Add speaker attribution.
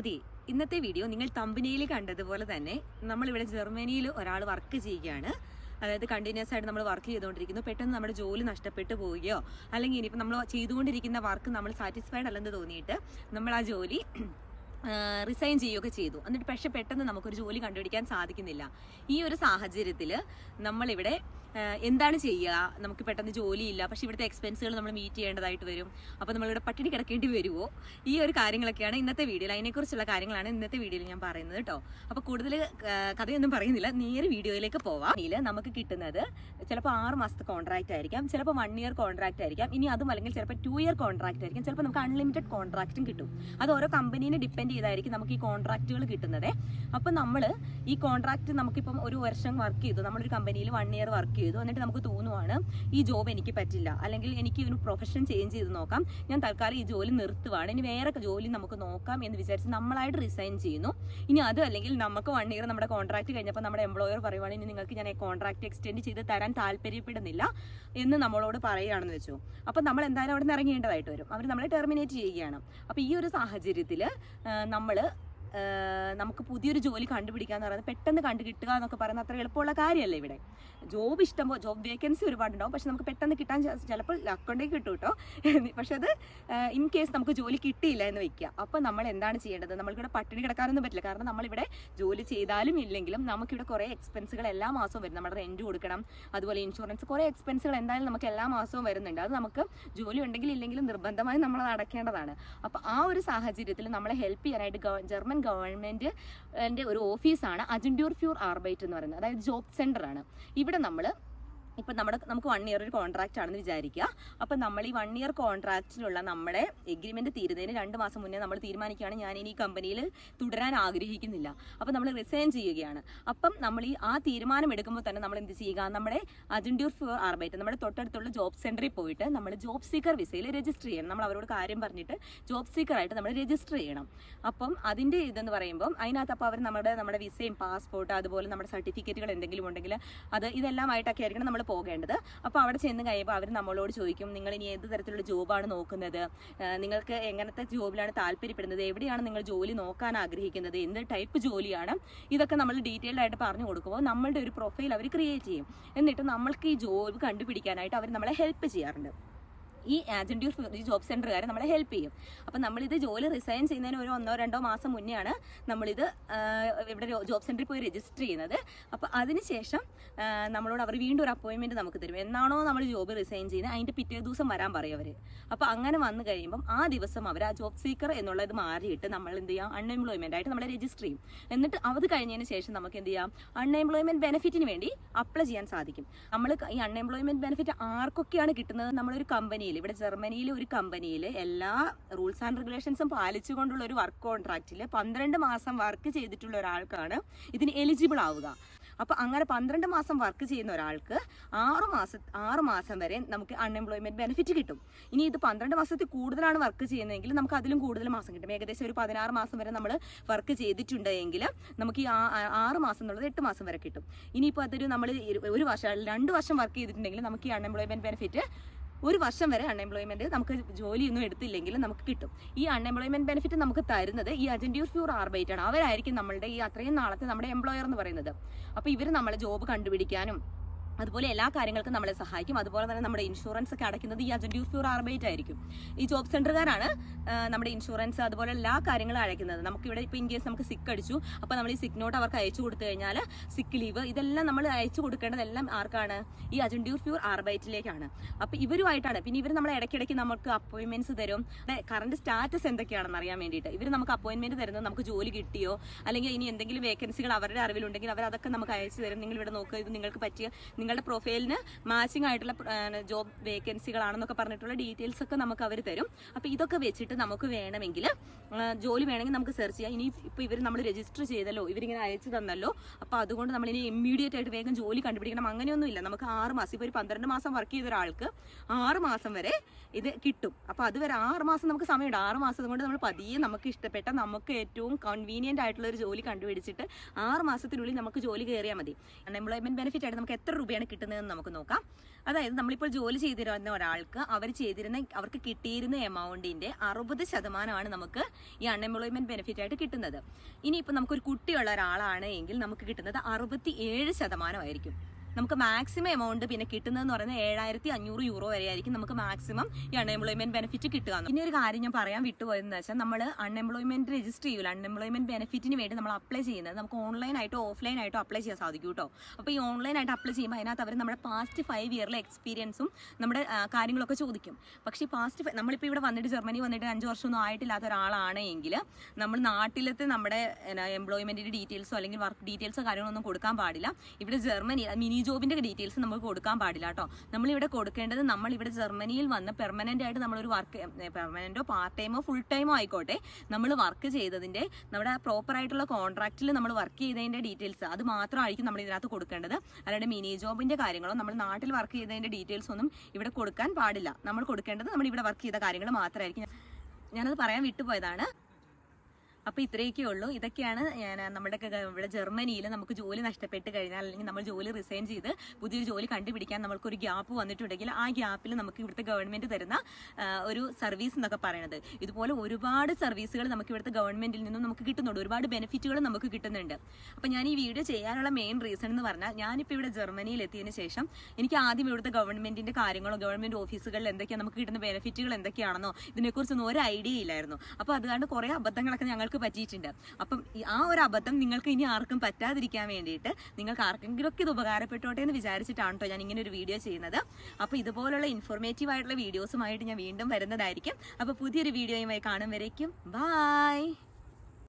Speaker 1: അതെ ഇന്നത്തെ വീഡിയോ നിങ്ങൾ തമ്പനിയിൽ കണ്ടതുപോലെ തന്നെ നമ്മളിവിടെ ജർമ്മനിയിൽ ഒരാൾ വർക്ക് ചെയ്യുകയാണ്. അതായത് കണ്ടിന്യൂസ് ആയിട്ട് നമ്മൾ വർക്ക് ചെയ്തുകൊണ്ടിരിക്കുന്നു. പെട്ടെന്ന് നമ്മുടെ ജോലി നഷ്ടപ്പെട്ടു പോവുകയോ അല്ലെങ്കിൽ ഇനിയിപ്പോൾ നമ്മൾ ചെയ്തുകൊണ്ടിരിക്കുന്ന വർക്ക് നമ്മൾ സാറ്റിസ്ഫൈഡ് അല്ലെന്ന് തോന്നിയിട്ട് നമ്മൾ ആ ജോലി റിസൈൻ ചെയ്യുകയൊക്കെ ചെയ്തു. എന്നിട്ട് പക്ഷെ പെട്ടെന്ന് നമുക്കൊരു ജോലി കണ്ടുപിടിക്കാൻ സാധിക്കുന്നില്ല. ഈ ഒരു സാഹചര്യത്തിൽ നമ്മളിവിടെ എന്താണ് ചെയ്യുക? നമുക്ക് പെട്ടെന്ന് ജോലിയില്ല. പക്ഷെ ഇവിടുത്തെ എക്സ്പെൻസുകൾ നമ്മൾ മീറ്റ് ചെയ്യേണ്ടതായിട്ട് വരും. അപ്പോൾ നമ്മളിവിടെ പട്ടിണി കിടക്കേണ്ടി വരുമോ ഈ ഒരു കാര്യങ്ങളൊക്കെയാണ് ഇന്നത്തെ വീഡിയോയിൽ. അതിനെക്കുറിച്ചുള്ള കാര്യങ്ങളാണ് ഇന്നത്തെ വീഡിയോയിൽ ഞാൻ പറയുന്നത് കേട്ടോ. അപ്പോൾ കൂടുതൽ കഥയൊന്നും പറയുന്നില്ല. നേരെ വീഡിയോയിലേക്ക് പോവാം. ഇതിൽ നമുക്ക് കിട്ടുന്നത് ചിലപ്പോൾ ആറ് മാസത്തെ കോൺട്രാക്റ്റ് ആയിരിക്കാം. ചിലപ്പോൾ വൺ ഇയർ കോൺട്രാക്റ്റ് ആയിരിക്കാം. ഇനി അതും അല്ലെങ്കിൽ ചിലപ്പോൾ ടു ഇയർ കോൺട്രാക്റ്റ് ആയിരിക്കും. ചിലപ്പോൾ നമുക്ക് അൺലിമിറ്റഡ് കോൺട്രാക്റ്റും കിട്ടും. അത് ഓരോ കമ്പനീനെ ഡിപ്പെൻഡ് ചെയ്തായിരിക്കും നമുക്ക് ഈ കോൺട്രാക്റ്റുകൾ കിട്ടുന്നത്. അപ്പോൾ നമ്മൾ ഈ കോൺട്രാക്റ്റ് നമുക്കിപ്പം ഒരു വർഷം വർക്ക് ചെയ്തു. നമ്മളൊരു കമ്പനിയിൽ വൺ ഇയർ വർക്ക് ചെയ്തു എന്നിട്ട് നമുക്ക് തോന്നുവാണ് ഈ ജോബ് എനിക്ക് പറ്റില്ല. അല്ലെങ്കിൽ എനിക്ക് ഒരു പ്രൊഫഷൻ ചേഞ്ച് ചെയ്ത് നോക്കാം. ഞാൻ തൽക്കാലം ഈ ജോലി നിർത്തുവാണ്. ഇനി വേറെ ജോലി നമുക്ക് നോക്കാം എന്ന് വിചാരിച്ച് നമ്മളായിട്ട് റിസൈൻ ചെയ്യുന്നു. ഇനി അത് അല്ലെങ്കിൽ നമുക്ക് വൺ ഇയർ നമ്മുടെ കോൺട്രാക്ട് കഴിഞ്ഞപ്പോൾ നമ്മുടെ എംപ്ലോയർ പറയുവാണ് ഇനി നിങ്ങൾക്ക് ഞാൻ കോൺട്രാക്ട് എക്സ്റ്റെൻഡ് ചെയ്ത് തരാൻ താല്പര്യപ്പെടുന്നില്ല എന്ന് നമ്മളോട് പറയുകയാണെന്ന് വെച്ചു. അപ്പം നമ്മൾ എന്തായാലും അവിടെ നിന്ന് വരും. അവർ നമ്മളെ ടെർമിനേറ്റ് ചെയ്യുകയാണ്. അപ്പോൾ ഈ ഒരു സാഹചര്യത്തിൽ നമ്മൾ നമുക്ക് പുതിയൊരു ജോലി കണ്ടുപിടിക്കുക എന്ന് പറയുന്നത് പെട്ടെന്ന് കണ്ടു കിട്ടുക എന്നൊക്കെ പറയുന്നത് അത്ര എളുപ്പമുള്ള കാര്യമല്ല ഇവിടെ? ജോബ് ഇഷ്ടം ജോബ് വേക്കൻസി ഒരുപാടുണ്ടാവും. പക്ഷെ നമുക്ക് പെട്ടെന്ന് കിട്ടാൻ ചിലപ്പോൾ അക്കൗണ്ടേക്ക് കിട്ടും കേട്ടോ പക്ഷെ അത് ഇൻ കേസ് നമുക്ക് ജോലി കിട്ടിയില്ല എന്ന് വെക്കുക. അപ്പോൾ നമ്മൾ എന്താണ് ചെയ്യേണ്ടത്? നമ്മൾക്കിവിടെ പട്ടിണി കിടക്കാനൊന്നും പറ്റില്ല. കാരണം നമ്മളിവിടെ ജോലി ചെയ്താലും ഇല്ലെങ്കിലും നമുക്കിവിടെ കുറേ എക്സ്പെൻസുകൾ എല്ലാ മാസവും വരും. നമ്മുടെ റെന്റ് കൊടുക്കണം അതുപോലെ ഇൻഷുറൻസ് കുറേ എക്സ്പെൻസുകൾ എന്തായാലും നമുക്ക് എല്ലാ മാസവും വരുന്നുണ്ട്. അത് നമുക്ക് ജോലി ഉണ്ടെങ്കിൽ ഇല്ലെങ്കിലും നിർബന്ധമായി നമ്മൾ അത് അടയ്ക്കേണ്ടതാണ് അപ്പോൾ ആ ഒരു സാഹചര്യത്തിൽ നമ്മളെ ഹെൽപ്പ് ചെയ്യാനായിട്ട് ഗവ- ജർമ്മൻ ഗവൺമെന്റ് എന്റെ ഒരു ഓഫീസാണ് അജൻഡ്യൂർ ഫ്യൂർ ആർബൈറ്റ് എന്ന് പറയുന്നത്. അതായത് ജോബ് സെന്ററാണ് ഇവിടെ നമ്മൾ ഇപ്പം നമ്മുടെ നമുക്ക് വൺ ഇയർ ഒരു കോൺട്രാക്റ്റ് ആണെന്ന് വിചാരിക്കുക. അപ്പം നമ്മൾ ഈ വൺ ഇയർ കോൺട്രാക്റ്റിലുള്ള നമ്മുടെ എഗ്രിമെന്റ് തീരുന്നതിന് രണ്ട് മാസം മുന്നേ നമ്മൾ തീരുമാനിക്കുകയാണ്. ഞാൻ ഇനി ഈ കമ്പനിയിൽ തുടരാൻ ആഗ്രഹിക്കുന്നില്ല. അപ്പം നമ്മൾ റിസൈൻ ചെയ്യുകയാണ്. അപ്പം നമ്മൾ ഈ ആ തീരുമാനം എടുക്കുമ്പോൾ തന്നെ നമ്മൾ എന്ത് ചെയ്യുക? നമ്മുടെ അജൻഡ്യൂർ ഫോർ ആർബൈറ്റ് നമ്മുടെ തൊട്ടടുത്തുള്ള ജോബ് സെന്ററിൽ പോയിട്ട് നമ്മൾ ജോബ് സീക്കർ വിസയിൽ രജിസ്റ്റർ ചെയ്യണം. നമ്മൾ അവരോട് കാര്യം പറഞ്ഞിട്ട് ജോബ് സീക്കറായിട്ട് നമ്മൾ രജിസ്റ്റർ ചെയ്യണം. അപ്പം അതിന്റെ ഇതെന്ന് പറയുമ്പോൾ അതിനകത്ത് അപ്പോൾ അവർ നമ്മുടെ നമ്മുടെ വിസയും പാസ്പോർട്ട് അതുപോലെ നമ്മുടെ സർട്ടിഫിക്കറ്റുകൾ എന്തെങ്കിലും ഉണ്ടെങ്കിൽ അത് ഇതെല്ലാം ഇതെല്ലാമായിട്ടൊക്കെ ആയിരിക്കണം. നമ്മൾ പോകേണ്ടത്. അപ്പോൾ അവിടെ ചെന്ന് കഴിയുമ്പോൾ അവർ നമ്മളോട് ചോദിക്കും നിങ്ങൾ ഇനി ഏത് തരത്തിലുള്ള ജോബാണ് നോക്കുന്നത്? നിങ്ങൾക്ക് എങ്ങനത്തെ ജോബിലാണ് താല്പര്യപ്പെടുന്നത്? എവിടെയാണ് നിങ്ങൾ ജോലി നോക്കാൻ ആഗ്രഹിക്കുന്നത്? എന്ത് ടൈപ്പ് ജോലിയാണ്? ഇതൊക്കെ നമ്മൾ ഡീറ്റെയിൽഡ് ആയിട്ട് പറഞ്ഞു കൊടുക്കുമ്പോൾ നമ്മളുടെ ഒരു പ്രൊഫൈൽ അവർ ക്രിയേറ്റ് ചെയ്യും. എന്നിട്ട് നമ്മൾക്ക് ഈ ജോബ് കണ്ടുപിടിക്കാനായിട്ട് അവർ നമ്മളെ ഹെൽപ്പ് ചെയ്യാറുണ്ട്. ഈ ആജൻഡ്യൂർ ഈ ജോബ് സെന്ററുകാരെ നമ്മളെ ഹെൽപ്പ് ചെയ്യും. അപ്പം നമ്മളിത് ജോലി റിസൈൻ ചെയ്യുന്നതിന് ഒരു ഒന്നോ രണ്ടോ മാസം മുന്നെയാണ് നമ്മളിത് ഇവിടെ ജോബ് സെന്ററിൽ പോയി രജിസ്റ്റർ ചെയ്യുന്നത്. അപ്പോൾ അതിനുശേഷം ശേഷം നമ്മളോട് അവർ വീണ്ടും ഒരു അപ്പോയിൻമെന്റ് നമുക്ക് തരും. എന്നാണോ നമ്മൾ ജോബ് റിസൈൻ ചെയ്യുന്നത്? അതിന്റെ പിറ്റേ ദിവസം വരാൻ പറയും അവർ അപ്പോൾ അങ്ങനെ വന്നു കഴിയുമ്പം ആ ദിവസം അവർ ആ ജോബ് സീക്കർ എന്നുള്ളത് മാറിയിട്ട് നമ്മൾ എന്ത് ചെയ്യാം? അൺഎംപ്ലോയ്മെന്റ് ആയിട്ട് നമ്മളെ രജിസ്റ്റർ ചെയ്യും. എന്നിട്ട് അത് കഴിഞ്ഞതിന് ശേഷം നമുക്ക് എന്ത് ചെയ്യാം? അൺഎംപ്ലോയ്മെന്റ് ബെനിഫിറ്റിന് വേണ്ടി അപ്ലൈ ചെയ്യാൻ സാധിക്കും. നമ്മൾ ഈ അൺഎംപ്ലോയ്മെന്റ് ബെനിഫിറ്റ് ആർക്കൊക്കെയാണ് കിട്ടുന്നത്? നമ്മളൊരു കമ്പനിയിൽ ഇവിടെ ജർമ്മനിയിൽ ഒരു കമ്പനിയിൽ എല്ലാ റൂൾസ് ആൻഡ് റെഗുലേഷൻസും പാലിച്ചുകൊണ്ടുള്ള ഒരു വർക്ക് കോൺട്രാക്റ്റിൽ പന്ത്രണ്ട് മാസം വർക്ക് ചെയ്തിട്ടുള്ള ഒരാൾക്കാണ് ഇതിന് എലിജിബിൾ ആവുക. അപ്പോൾ അങ്ങനെ പന്ത്രണ്ട് മാസം വർക്ക് ചെയ്യുന്ന ഒരാൾക്ക് ആറ് മാസ ആറ് മാസം വരെ നമുക്ക് അൺഎംപ്ലോയ്മെന്റ് ബെനിഫിറ്റ് കിട്ടും. ഇനി ഇത് പന്ത്രണ്ട് മാസത്തിൽ കൂടുതലാണ് വർക്ക് ചെയ്യുന്നതെങ്കിൽ നമുക്ക് അതിലും കൂടുതൽ മാസം കിട്ടും. ഏകദേശം ഒരു പതിനാറ് മാസം വരെ നമ്മൾ വർക്ക് ചെയ്തിട്ടുണ്ട് എങ്കിൽ നമുക്ക് ഈ ആറ് മാസം എന്നുള്ളത് എട്ട് മാസം വരെ കിട്ടും. ഇനിയിപ്പോൾ അതൊരു നമ്മൾ ഒരു വർഷം രണ്ട് വർഷം വർക്ക് ചെയ്തിട്ടുണ്ടെങ്കിൽ നമുക്ക് ഈ അൺഎംപ്ലോയ്മെന്റ് ബെനിഫിറ്റ് ഒരു വർഷം വരെ അൺഎംപ്ലോയ്മെന്റ് നമുക്ക് ജോലിയൊന്നും എടുത്തില്ലെങ്കിലും നമുക്ക് കിട്ടും. ഈ അൺഎംപ്ലോയ്മെന്റ് ബെനിഫിറ്റ് നമുക്ക് തരുന്നത് ഈ അജൻഡ്യൂർ ഫ്യൂർ ആർബൈറ്റ് ആണ്. അവരായിരിക്കും നമ്മളുടെ ഈ അത്രയും നാളത്തെ നമ്മുടെ എംപ്ലോയർ എന്ന് പറയുന്നത്. അപ്പോൾ ഇവർ നമ്മളെ ജോബ് കണ്ടുപിടിക്കാനും അതുപോലെ എല്ലാ കാര്യങ്ങൾക്കും നമ്മളെ സഹായിക്കും. അതുപോലെ തന്നെ നമ്മുടെ ഇൻഷുറൻസ് ഒക്കെ അടയ്ക്കുന്നത് ഈ അജന്റ് ഫ്യൂർ ആർബേറ്റ് ആയിരിക്കും. ഈ ജോബ് സെന്ററുകാരാണ് നമ്മുടെ ഇൻഷുറൻസ് അതുപോലെ എല്ലാ കാര്യങ്ങളും അടയ്ക്കുന്നത്. നമുക്ക് ഇവിടെ ഇപ്പോൾ ഇൻ കേസ് നമുക്ക് സിക്ക് അടിച്ചു അപ്പോൾ നമ്മൾ ഈ സിക്ക് നോട്ട് അവർക്ക് അയച്ചു കൊടുത്തു കഴിഞ്ഞാൽ സിക്ക് ലീവ് ഇതെല്ലാം നമ്മൾ അയച്ചു കൊടുക്കേണ്ടതെല്ലാം ആർക്കാണ്? ഈ അജൻഡ്യൂർ ഫ്യൂർ ആർബൈറ്റിലേക്കാണ് അപ്പോൾ ഇവരുമായിട്ടാണ്. പിന്നെ ഇവർ നമ്മളെ ഇടയ്ക്കിടയ്ക്ക് നമുക്ക് അപ്പോയിൻമെന്റ്സ് തരും. കറണ്ട് സ്റ്റാറ്റസ് എന്തൊക്കെയാണെന്ന് അറിയാൻ വേണ്ടിയിട്ട്. ഇവർ നമുക്ക് അപ്പോയിൻമെന്റ് തരുന്നത് നമുക്ക് ജോലി കിട്ടിയോ? അല്ലെങ്കിൽ ഇനി എന്തെങ്കിലും വേക്കൻസികൾ അവരുടെ അറിവിലുണ്ടെങ്കിൽ അവർ അതൊക്കെ നമുക്ക് അയച്ചു തരും. നിങ്ങൾ ഇവിടെ നോക്കുക ഇത് നിങ്ങൾക്ക് പറ്റിയ നിങ്ങളുടെ പ്രൊഫൈലിന് മാച്ചിങ് ആയിട്ടുള്ള ജോബ് വേക്കൻസികളാണെന്നൊക്കെ പറഞ്ഞിട്ടുള്ള ഡീറ്റെയിൽസ് ഒക്കെ നമുക്ക് അവർ തരും. അപ്പോൾ ഇതൊക്കെ വെച്ചിട്ട് നമുക്ക് വേണമെങ്കിൽ ജോലി വേണമെങ്കിൽ നമുക്ക് സെർച്ച് ചെയ്യാം. ഇനി ഇപ്പോൾ ഇവർ നമ്മൾ രജിസ്റ്റർ ചെയ്തല്ലോ ഇവരിങ്ങനെ അയച്ചു തന്നല്ലോ അപ്പോൾ അതുകൊണ്ട് നമ്മൾ ഇനി ഇമ്മീഡിയറ്റ് ആയിട്ട് വേഗം ജോലി കണ്ടുപിടിക്കണം. അങ്ങനെയൊന്നുമില്ല നമുക്ക് ആറ് മാസം ഇപ്പോൾ ഒരു പന്ത്രണ്ട് മാസം വർക്ക് ചെയ്ത ഒരാൾക്ക് ആറ് മാസം വരെ ഇത് കിട്ടും. അപ്പോൾ അതുവരെ ആറ് മാസം നമുക്ക് സമയമുണ്ട്. ആറ് മാസം കൊണ്ട് നമ്മൾ പതിയെ നമുക്ക് ഇഷ്ടപ്പെട്ട നമുക്ക് ഏറ്റവും കൺവീനിയന്റ് ആയിട്ടുള്ള ഒരു ജോലി കണ്ടുപിടിച്ചിട്ട് ആറ് മാസത്തിനുള്ളിൽ നമുക്ക് ജോലി കയറിയാൽ മതി. അൺഎംപ്ലോയ്മെന്റ് ബെനിഫിറ്റ് ആയിട്ട് നമുക്ക് എത്ര രൂപയാണ് എങ്ങനെയൊക്കെയാണ് കിട്ടുന്നതെന്ന് നമുക്ക് നോക്കാം. അതായത് നമ്മളിപ്പോൾ ജോലി ചെയ്തിരുന്ന ഒരാൾക്ക് അവർ ചെയ്തിരുന്ന അവർക്ക് കിട്ടിയിരുന്ന എമൗണ്ടിന്റെ അറുപത് ശതമാനമാണ് നമുക്ക് ഈ അൺഎംപ്ലോയ്മെന്റ് ബെനിഫിറ്റ് ആയിട്ട് കിട്ടുന്നത്. ഇനിയിപ്പോൾ നമുക്കൊരു കുട്ടിയുള്ള ഒരാളാണ് എങ്കിൽ നമുക്ക് കിട്ടുന്നത് അറുപത്തി ഏഴ് ശതമാനമായിരിക്കും നമുക്ക് മാക്സിമം എമൗണ്ട് പിന്നെ കിട്ടുന്നതെന്ന് പറയുന്നത് ഏഴായിരത്തി അഞ്ഞൂറ് യൂറോ വരെ ആയിരിക്കും നമുക്ക് മാക്സിമം ഈ അൺഎംപ്ലോയ്മെന്റ് ബെനിഫിറ്റ് കിട്ടുക ഇനി ഒരു കാര്യം ഞാൻ പറയാൻ വിട്ടുപോയെന്ന് വെച്ചാൽ നമ്മൾ അൺഎംപ്ലോയ്മെന്റ് രജിസ്റ്റർ ചെയ്യൂല. അൺഎംപ്ലോയ്മെന്റ് ബെനിഫിറ്റിന് വേണ്ടി നമ്മൾ അപ്ലൈ ചെയ്യുന്നത് നമുക്ക് ഓൺലൈൻ ആയിട്ടോ ഓഫ്ലൈൻ ആയിട്ടോ അപ്ലൈ ചെയ്യാൻ സാധിക്കും കേട്ടോ അപ്പോൾ ഈ ഓൺലൈൻ ആയിട്ട് അപ്ലൈ ചെയ്യുമ്പോൾ അതിനകത്ത് അവർ നമ്മുടെ പാസ്റ്റ് ഫൈവ് ഇയറിലെ എക്സ്പീരിയൻസും നമ്മുടെ കാര്യങ്ങളൊക്കെ ചോദിക്കും. പക്ഷേ പാസ്റ്റ് നമ്മളിപ്പോൾ ഇവിടെ വന്നിട്ട് ജർമ്മനി വന്നിട്ട് അഞ്ച് വർഷമൊന്നും ആയിട്ടില്ലാത്ത ഒരാളാണെങ്കിൽ നമ്മൾ നാട്ടിലത്തെ നമ്മുടെ എംപ്ലോയ്മെന്റിന്റെ ഡീറ്റെയിൽസോ അല്ലെങ്കിൽ വർക്ക് ഡീറ്റെയിൽസോ കാര്യങ്ങളൊന്നും കൊടുക്കാൻ പാടില്ല. ഇവിടെ ജർമ്മനി മിനി ജോബിന്റെ ഡീറ്റെയിൽസ് നമ്മൾ കൊടുക്കാൻ പാടില്ല കേട്ടോ. നമ്മളിവിടെ കൊടുക്കേണ്ടത് നമ്മൾ ഇവിടെ ജർമ്മനിയിൽ വന്ന് പെർമനന്റ് ആയിട്ട് നമ്മളൊരു വർക്ക് പെർമനന്റോ പാർട്ട് ടൈമോ ഫുൾ ടൈമോ ആയിക്കോട്ടെ. നമ്മൾ വർക്ക് ചെയ്തതിന്റെ നമ്മുടെ പ്രോപ്പർ ആയിട്ടുള്ള കോൺട്രാക്റ്റിൽ നമ്മൾ വർക്ക് ചെയ്തതിന്റെ ഡീറ്റെയിൽസ് അത് മാത്രമായിരിക്കും നമ്മൾ ഇതിനകത്ത് കൊടുക്കേണ്ടത്. അല്ലാണ്ട് മിനി ജോബിന്റെ കാര്യങ്ങളോ നമ്മൾ നാട്ടിൽ വർക്ക് ചെയ്തതിന്റെ ഡീറ്റെയിൽസ് ഒന്നും ഇവിടെ കൊടുക്കാൻ പാടില്ല. നമ്മൾ കൊടുക്കേണ്ടത് നമ്മൾ ഇവിടെ വർക്ക് ചെയ്ത കാര്യങ്ങൾ മാത്രമായിരിക്കും. ഞാനത് പറയാൻ വിട്ടുപോയതാണ്. അപ്പോൾ ഇത്രയൊക്കെ ഉള്ളൂ. ഇതൊക്കെയാണ് ഞാൻ നമ്മുടെ ഇവിടെ ജർമ്മനിയിൽ നമുക്ക് ജോലി നഷ്ടപ്പെട്ട് കഴിഞ്ഞാൽ അല്ലെങ്കിൽ നമ്മൾ ജോലി റിസൈൻ ചെയ്ത് പുതിയൊരു ജോലി കണ്ടുപിടിക്കാൻ നമ്മൾക്കൊരു ഗ്യാപ്പ് വന്നിട്ടുണ്ടെങ്കിൽ ആ ഗ്യാപ്പിൽ നമുക്ക് ഇവിടുത്തെ ഗവൺമെന്റ് തരുന്ന ഒരു സർവീസ് എന്നൊക്കെ പറയുന്നത് ഇതുപോലെ ഒരുപാട് സർവീസുകൾ നമുക്ക് ഇവിടുത്തെ ഗവൺമെന്റിൽ നിന്നും നമുക്ക് കിട്ടുന്നുണ്ട്. ഒരുപാട് ബെനിഫിറ്റുകൾ നമുക്ക് കിട്ടുന്നുണ്ട്. അപ്പോൾ ഞാൻ ഈ വീഡിയോ ചെയ്യാനുള്ള മെയിൻ റീസൺ എന്ന് പറഞ്ഞാൽ ഞാനിപ്പോൾ ഇവിടെ ജർമ്മനിയിൽ എത്തിയതിന് ശേഷം എനിക്ക് ആദ്യം ഇവിടുത്തെ ഗവൺമെന്റിന്റെ കാര്യങ്ങളോ ഗവൺമെന്റ് ഓഫീസുകളിൽ എന്തൊക്കെയാണ് നമുക്ക് കിട്ടുന്ന ബെനിഫിറ്റുകൾ എന്തൊക്കെയാണെന്നോ ഇതിനെക്കുറിച്ചൊന്നും ഒരു ഐഡിയ ഇല്ലായിരുന്നു. അപ്പോൾ അതുകൊണ്ട് കുറേ അബദ്ധങ്ങളൊക്കെ ഞങ്ങൾക്ക് പറ്റിയിട്ടുണ്ട്. അപ്പം ആ ഒരു അബദ്ധം നിങ്ങൾക്ക് ഇനി ആർക്കും പറ്റാതിരിക്കാൻ വേണ്ടിയിട്ട് നിങ്ങൾക്ക് ആർക്കെങ്കിലുമൊക്കെ ഇത് ഉപകാരപ്പെട്ടോട്ടെ എന്ന് വിചാരിച്ചിട്ടാണ് കേട്ടോ ഞാൻ ഇങ്ങനെ ഒരു വീഡിയോ ചെയ്യുന്നത്. അപ്പോൾ ഇതുപോലുള്ള ഇൻഫോർമേറ്റീവ് ആയിട്ടുള്ള വീഡിയോസുമായിട്ട് ഞാൻ വീണ്ടും വരുന്നതായിരിക്കും. അപ്പോൾ പുതിയൊരു വീഡിയോയുമായി കാണും വരേക്കും. ബായ്